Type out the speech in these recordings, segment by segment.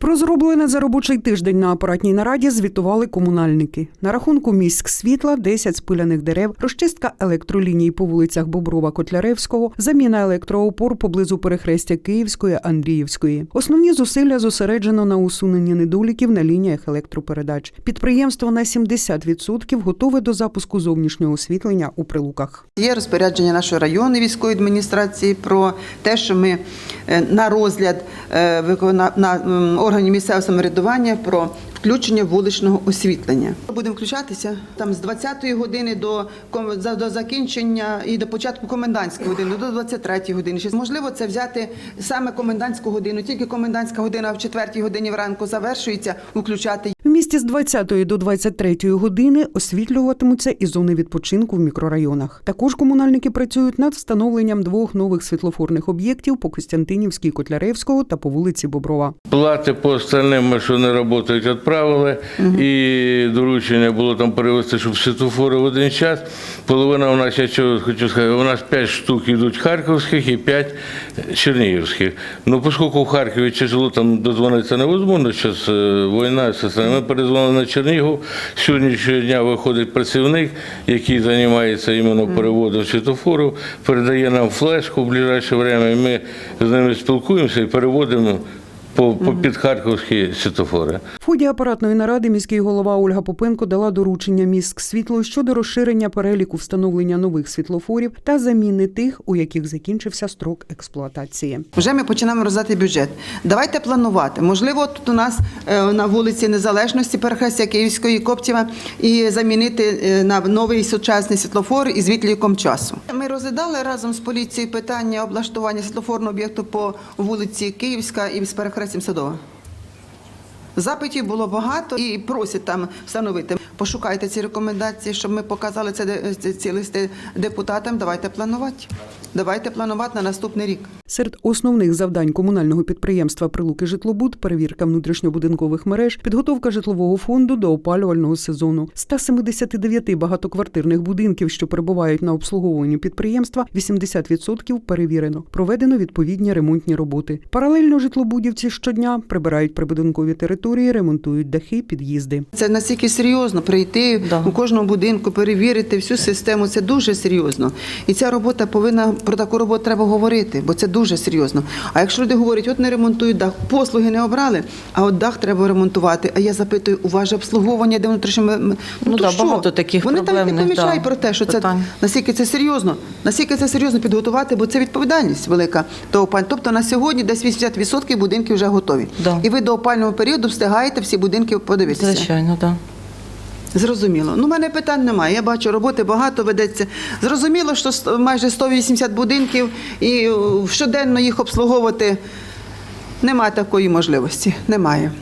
Про зроблене за робочий тиждень на апаратній нараді звітували комунальники. На рахунку міськ світла 10 спиляних дерев, розчистка електроліній по вулицях Боброва Котляревського, заміна електроопор поблизу перехрестя Київської Андріївської. Основні зусилля зосереджено на усуненні недоліків на лініях електропередач. Підприємство на 70% готове до запуску зовнішнього освітлення у прилуках. Є розпорядження нашої районної військової адміністрації про те, що ми е, на розгляд е, викона- органів місцевого самоврядування про включення вуличного освітлення. Будемо включатися там з 20-ї години до до закінчення і до початку комендантської години, до 23-ї години. Можливо це взяти саме комендантську годину? Тільки комендантська година в 4-й годині вранку завершується, включати місті з 20 до 23 години освітлюватимуться і зони відпочинку в мікрорайонах. Також комунальники працюють над встановленням двох нових світлофорних об'єктів по Костянтинівській, Котляревського та по вулиці Боброва. Плати по остальним, що не працюють, відправили. І доручення було там перевести, щоб світофори в один час. Половина у нас, я що хочу сказати, у нас 5 штук йдуть харківських і 5 чернігівських. Ну, оскільки в Харкові тяжело там дозвонитися невозможно, зараз війна, все ми перезвонили на Чернігів. Сьогоднішнього дня виходить працівник, який займається іменно переводом світофору, передає нам флешку в ближайше время, і ми з ними спілкуємося і переводимо по, по під харківські світофори. В ході апаратної наради міський голова Ольга Попенко дала доручення міськ світло щодо розширення переліку встановлення нових світлофорів та заміни тих, у яких закінчився строк експлуатації. Вже ми починаємо роздати бюджет. Давайте планувати. Можливо, тут у нас е, на вулиці Незалежності, перехрестя Київської Коптєва, і замінити е, на новий сучасний світлофор із відліком часу. Ми розглядали разом з поліцією питання облаштування світлофорного об'єкту по вулиці Київська і з перехрестям Садова. Запитів було багато і просять там встановити. Пошукайте ці рекомендації, щоб ми показали це ці листи депутатам. Давайте планувати. Давайте планувати на наступний рік. Серед основних завдань комунального підприємства Прилуки Житлобуд перевірка внутрішньобудинкових мереж, підготовка житлового фонду до опалювального сезону. З 179 багатоквартирних будинків, що перебувають на обслуговуванні підприємства, 80% перевірено. Проведено відповідні ремонтні роботи. Паралельно житлобудівці щодня прибирають прибудинкові території, ремонтують дахи, під'їзди. Це настільки серйозно прийти Да. у кожному будинку, перевірити всю систему. Це дуже серйозно. І ця робота повинна про таку роботу треба говорити, бо це дуже серйозно. А якщо люди говорять, от не ремонтують дах, послуги не обрали, а от дах треба ремонтувати. А я запитую, у вас же обслуговування, де внутрішньо ну, Ну то да, що? багато таких Вони там не помічають да, про те, що питань. це наскільки це серйозно, наскільки це серйозно підготувати, бо це відповідальність велика. до опаль- Тобто на сьогодні десь 80% будинків вже готові. Да. І ви до опального періоду встигаєте всі будинки подивитися. Звичайно, так. Зрозуміло. Ну, в мене питань немає. Я бачу, роботи багато ведеться. Зрозуміло, що сто- майже 180 будинків і е, щоденно їх обслуговувати немає такої можливості. Немає.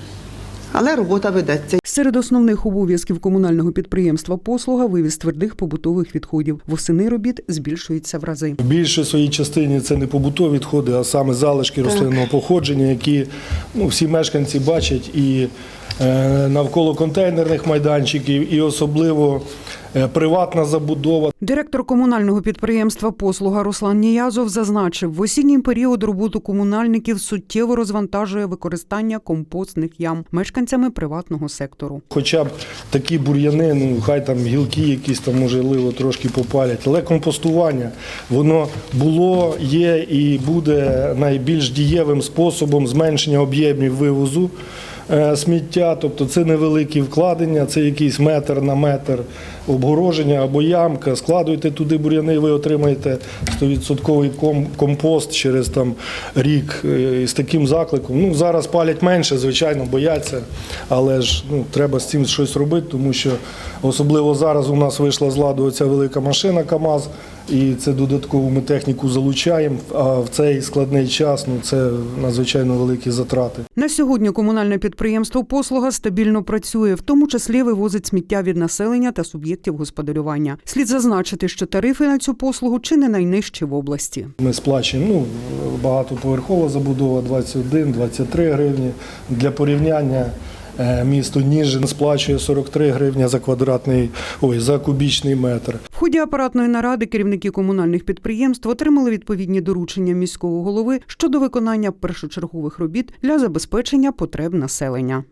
Але робота ведеться. Серед основних обов'язків комунального підприємства послуга вивіз твердих побутових відходів. Восени робіт збільшується в рази. В більшій своїй частині це не побутові відходи, а саме залишки рослинного походження, які ну, всі мешканці бачать і навколо контейнерних майданчиків, і особливо е, приватна забудова. Директор комунального підприємства Послуга Руслан Ніязов зазначив, в осінній період роботу комунальників суттєво розвантажує використання компостних ям мешканцями приватного сектору. Хоча б такі бур'яни, ну хай там гілки якісь там можливо трошки попалять. Але компостування воно було, є і буде найбільш дієвим способом зменшення об'ємів вивозу е, сміття. Тобто це невеликі вкладення, це якийсь метр на метр обгороження або ямка. Складуйте туди бур'яни, ви отримаєте 100% компост через там рік е, з таким закликом. Ну зараз палять менше, звичайно, бояться, але ж ну треба з цим щось робити, тому що особливо зараз у нас вийшла з ладу оця велика машина КАМАЗ. І це додаткову ми техніку залучаємо. А в цей складний час ну це надзвичайно великі затрати. На сьогодні комунальне підприємство Послуга стабільно працює, в тому числі вивозить сміття від населення та суб'єктів господарювання. Слід зазначити, що тарифи на цю послугу чи не найнижчі в області. Ми сплачуємо ну, багатоповерхова забудова 21-23 гривні. Для порівняння Е, Місто Ніжин сплачує 43 гривні за квадратний ой, за кубічний метр. В ході апаратної наради керівники комунальних підприємств отримали відповідні доручення міського голови щодо виконання першочергових робіт для забезпечення потреб населення.